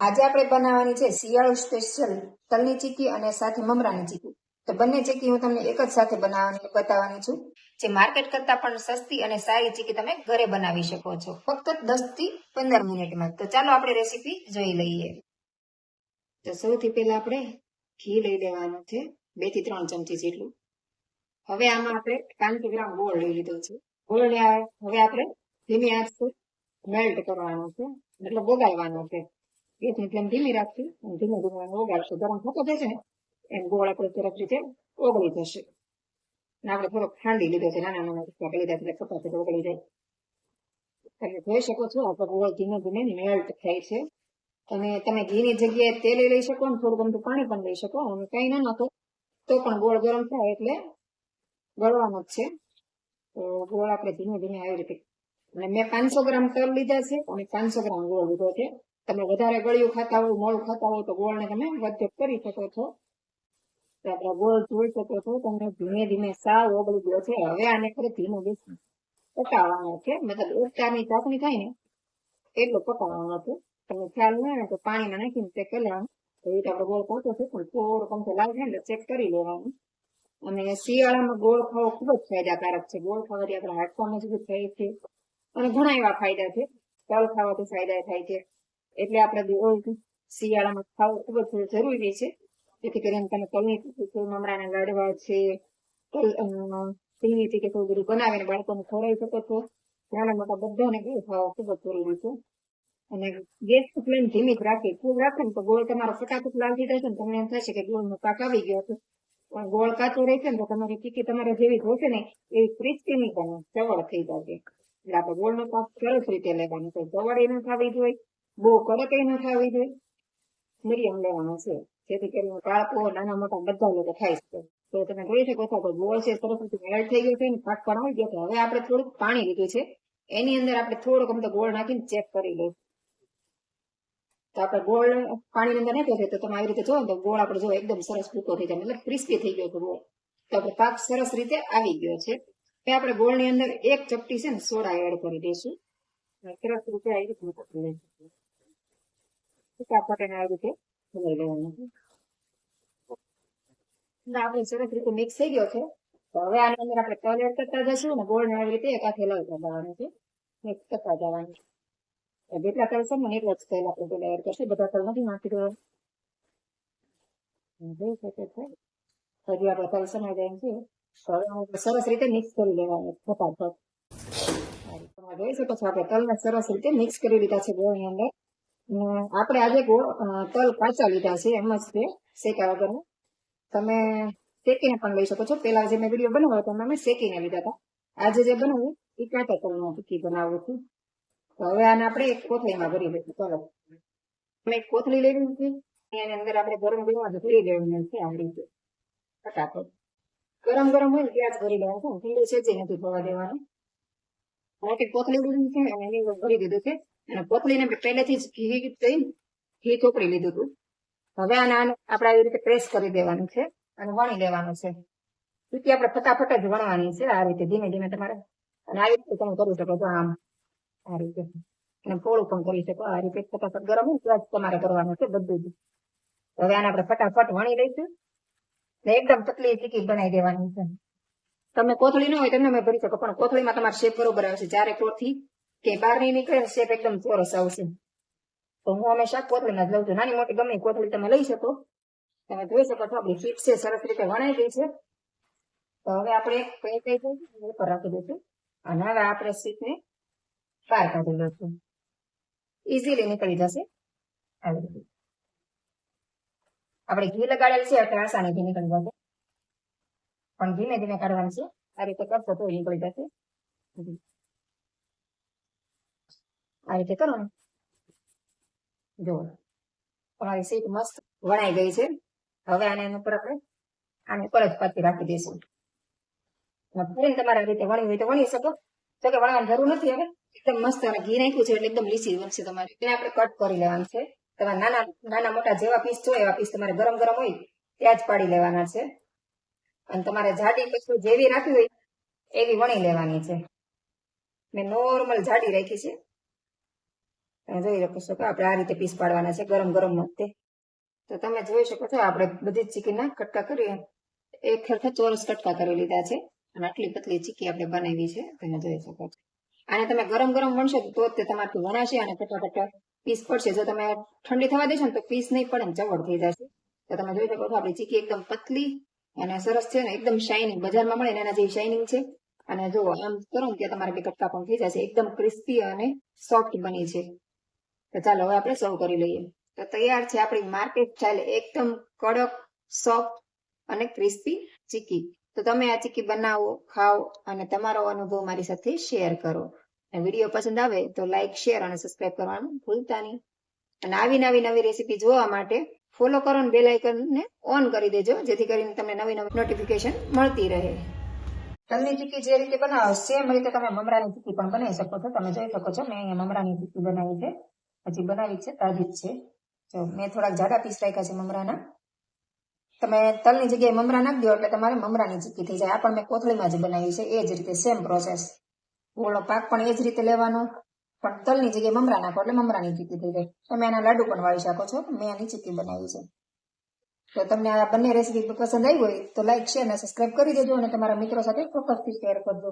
આજે આપણે બનાવવાની છે શિયાળુ સ્પેશિયલ તલની ચીકી અને સાથે મમરાની ચીકી. તો બંને ચીકી હું તમને એક જ સાથે બનાવવાની બતાવવાની છું. જે માર્કેટ કરતા પણ સસ્તી અને સારી ચીકી તમે ઘરે બનાવી શકો છો. ફક્ત દસથી પંદર મિનિટમાં. તો ચાલો આપણે રેસીપી જોઈ લઈએ. તો સૌથી પહેલા આપણે ઘી લઈ લેવાનું છે. બેથી ત્રણ ચમચી જેટલું. હવે આમાં આપણે પાંચસો ગ્રામ ગોળ લઈ લીધો છે. ગોળ હવે આપણે ધીમી આંચ મેલ્ટ કરવાનો છે. એટલે ઓગાળવાનો છે. ગેસની ફ્લેમ ધીમી રાખી અને ધીમે ધીમે ઓગાળશું ગરમ થતો જશે ને એમ ગોળ આપણે સરસ રીતે ઓગળી જશે અને આપણે થોડોક ખાંડી લીધો છે નાના નાના ટુકડા લીધા છે ફટાફટ ઓગળી જાય તમે જોઈ શકો છો આપણો ગોળ ધીમે ધીમે મેલ્ટ થાય છે અને તમે ઘીની જગ્યાએ તેલ લઈ શકો અને થોડું ગમતું પાણી પણ લઈ શકો અને કઈ ના નાખો તો પણ ગોળ ગરમ થાય એટલે ગળવાનો જ છે તો ગોળ આપણે ધીમે ધીમે આવી રીતે અને મેં પાંચસો ગ્રામ તલ લીધા છે અને પાંચસો ગ્રામ ગોળ લીધો છે તમે વધારે ગળ્યું ખાતા હોય મોળ ખાતા હોય તો ગોળને તમે વધઘટ કરી શકો છો. તો આપણે ગોળ જોઈ શકો છો, તમને ધીમે ધીમે સાવ ઓગળી ગયો છે. હવે આને ફરી ધીમે બેસી પકાવવાનો છે. મતલબ એક ચાસણી થાય ને, એટલું પકાવવાનો છે. તમને ખ્યાલ ના આવે તો પાણીમાં નાખીને ચેક કરી લેવાનું. તો એ આપણે ગોળ પહોંચો છે, પણ થોડો પંખો લાગે થાય ને ચેક કરી લેવાનું. અને શિયાળામાં ગોળ ખાવો ખૂબ જ ફાયદાકારક છે. ગોળ ખાવાથી આપણા હાડકા મજબૂત થાય છે. અને ઘણા એવા ફાયદા છે. તલ ખાવાથી ફાયદા થાય છે. એટલે આપણે શિયાળામાં ખાવું ખૂબ જ જરૂરી છે. જેથી કરીને તમે તલની છે મમરાના લાડવા છે તલની ચીકી એવું બધું બનાવીને બાળકોને ખવડાવી શકો છો. નાના મોટા બધાને ગોળ ખાવા ખૂબ જ જરૂરી છે. અને ગેસ ફ્લેમ ધીમી રાખી. ખૂબ રાખે ને તો ગોળ તમારો ફટાફટ લાગી જશે ને તમને એમ થશે કે ગોળનો પાક આવી ગયો છે. પણ ગોળ કાચો રહેશે ને તો તમારી ચીકી તમારે જેવી જોશે ને એવી ક્રિસ્પી નહીં બને. ચવળ થઈ જશે. એટલે આપણે ગોળનો પાક સરસ રીતે લેવાનો છે. ચવડ ન થવી જોઈએ. બહુ કડક ન થવી જોઈએ મીડિયમ લેવાનો છે. જેથી કરીને બાળકો નાના મોટા બધા લોકો ખાઈ શકે તો તમે જોઈ શકો છો કે ગોળ છે, સરસ મેળ થઈ ગયો છે ને પાક પણ આવી ગયો હવે આપણે થોડુંક પાણી લીધું છે. એની અંદર આપણે થોડોક અમથો ગોળ નાખીને ચેક કરી લઈશું તો આપણે ગોળ પાણીની અંદર નાખ્યો છે, તો તમે આવી રીતે જોવો તો ગોળ આપણે જો એકદમ સરસ ભૂકો થઈ જાય, મતલબ ક્રિસ્પી થઈ ગયો છે ગોળ. તો આપણે પાક સરસ રીતે આવી ગયો છે. એ આપણે ગોળની અંદર એક ચપટી છે ને સોડા એડ કરી દઈશું. સરસ રીતે આવી રીતે એને આવી રીતે લેવાનું આપણે સરસ રીતે મિક્સ થઈ ગયો છે તો આની અંદર આપણે તલ એડ કરતા જશું ને આવી રીતે એક હાથે લઈ જવાનું છે મિક્સ કરતા જવાનું છે જેટલા તલ છે ને એટલા જ તેલ આપણે પેલા એડ કરશું બધા તલ નથી નાખી દેવાનું જોઈ શકે છે હજી આપણે તલ સમાઈ જાય છે સરસ રીતે મિક્સ કરી લેવાનું ફટાફટ જોઈ શકો છો આપણે તલને સરસ રીતે મિક્સ કરી લીધા છે ગોળની અંદર આપણે આજે તલ કાચા લીધા છે, એમ જ છે શેકા વગરનું. તમે શેકીને પણ લઈ શકો છો. પેલા જે મેં વીડિયો બનાવ્યો હતો મેં શેકીને લીધા હતા. આજે જે બનાવ્યું, એ કાચા તલનું ટીકી બનાવું છું. તો હવે આને આપણે એક કોથળીમાં ભરી લઈશું. ચાલો. મેં એક કોથળી લઈ લીધી છે. એની અંદર આપણે ગરમ ગરમ જ ભરી લેવાનું છે, આ રીતે. ફટાફટ. ગરમ ગરમ હોય પ્યાજ ભરી લેવાનું છે. ઠંડુ છે જે નથી ભરવા દેવાનું. મોટી કોથળી લીધી છે અને એની ભરી દીધું છે. અને કોથળીને મેં પહેલેથી જ ઘી દઈ ઘી ચોપડી લીધું હતું. હવે આને આપણે આવી રીતે પ્રેસ કરી દેવાનું છે અને વણી લેવાનું છે. ચીકી આપણે ફટાફટ જ વણવાની છે આ રીતે ધીમે ધીમે તમારે. અને આવી રીતે તમે કરી શકો છો આમ. આ રીતે. અને પોળું પણ કરી શકો. આ રીતે ફટાફટ ગરમ હોય તમારે કરવાનું છે બધું જ. હવે આને આપણે ફટાફટ વણી લઈશું. ને એકદમ પતલી ચીકી બનાવી દેવાની છે. તમે કોથળી ન હોય તમે તમે ભરી શકો, પણ કોથળીમાં તમારે શેપ બરોબર આવશે ચારે કોથી કે બહારની નીકળે શેપ એકદમ ચોરસ આવશે તો હું હંમેશા કોથળીમાં જ લઉં છું નાની મોટી ગમે કોથળી તમે લઈ શકો તમે જોઈ શકો છો આપણી શીટ છે સરસ રીતે વણાઈ ગઈ છે તો હવે આપણે કઈ કઈ દઈશું ઉપર રાખી દઈશું અને હવે આપણે શીટને બહાર કાઢી લઈશું ઇઝીલી નીકળી જશે આવી રીતે આપણે ઘી લગાડેલ છે એટલે આસાનીથી નીકળી જશે પણ ધીમે ધીમે કાઢવાનું છે આ રીતે કરશો તો નીકળી જશે આ રીતે કરો ને. તમારી સીટ મસ્ત વણાઈ ગઈ છે. હવે આને એના ઉપર આપણે આને ઉપર જ પાછી રાખી દઈશું. ફરીને તમારે રીતે વણી હોય તો વણી શકો. તો કે વણવાની જરૂર નથી હવે. એકદમ મસ્ત ઘી નાખ્યું છે એટલે એકદમ લીસી બનશે તમારે. એને આપણે કટ કરી લેવાનું છે. તમારે નાના નાના મોટા જેવા પીસ જોઈએ એવા પીસ તમારે ગરમ ગરમ હોય ત્યાં જ પાડી લેવાના છે. અને તમારે જાડી કશું જેવી રાખવી હોય એવી વણી લેવાની છે. મેં નોર્મલ જાડી રાખી છે. તમે જોઈ શકો છો કે આપણે આ રીતે પીસ પાડવાના છે, ગરમ ગરમ વખતે તો તમે જોઈ શકો છો, આપણે બધી ચીકીના કટકા કરીએ એક સરખા ચોરસ કટકા કરી લીધા છે, અને આટલી પતલી ચીકી આપણે બનાવી છે, તમે જોઈ શકો છો. આને તમે ગરમ ગરમ વણશો તો તે તમારથી વણાશે અને ફટાફટ પીસ પડશે. જો તમે ઠંડી થવા દેશો ને તો પીસ નહીં પડે ને ચવડ થઈ જશે. તો તમે જોઈ શકો છો, આપણી ચીકી એકદમ પતલી અને સરસ છે ને, એકદમ શાઇનિંગ બજારમાં મળે એના જેવી શાઇનિંગ છે. અને જો આમ કરો ને ત્યાં તમારે બે કટકા પણ થઈ જશે. એકદમ ક્રિસ્પી અને સોફ્ટ બની છે. તો ચાલો હવે આપણે સર્વ કરી લઈએ. તો તૈયાર છે આપણી માર્કેટ ચાલે એકદમ કડક સોફ્ટ અને ક્રિસ્પી ચીકી. તો તમે આ ચીકી બનાવો, ખાઓ અને તમારો અનુભવ મારી સાથે શેર કરો. અને વીડિયો પસંદ આવે તો લાઈક શેર અને સબસ્ક્રાઇબ કરવાનું ભૂલતા નહીં. અને આવી નવી નવી રેસીપી જોવા માટે ફોલો કરો ને બેલ આઇકનને ઓન કરી દેજો, જેથી કરીને તમને નવી નવી નોટિફિકેશન મળતી રહે. તલની ચીકી જે રીતે બનાવો સેમ રીતે તમે મમરાની ચીકી પણ બનાવી શકો છો. તમે જોઈ શકો છો, મેં અહીંયા મમરાની ચીકી બનાવી છે. હજી બનાવી છે, તાજી જ છે. જો મેં થોડાક જાડા પીસ રાખ્યા છે મમરાના. તમે તલની જગ્યાએ મમરા નાખી દો એટલે તમારે મમરાની ચીકી થઈ જાય. આ પણ મેં કોથળીમાં જ બનાવી છે. એ જ રીતે સેમ પ્રોસેસ ઓળો પાક પણ એ જ રીતે લેવાનો. પણ તલની જગ્યાએ મમરા નાખો એટલે મમરાની ચીકી થઈ જાય. તમે આના લાડુ પણ વાળી શકો છો. મેં આની ચીકી બનાવી છે. તો તમને આ બંને રેસીપી પસંદ આવી હોય તો લાઈક શેર અને સબસ્ક્રાઇબ કરી દેજો અને તમારા મિત્રો સાથે ચોક્કસથી શેર કરજો.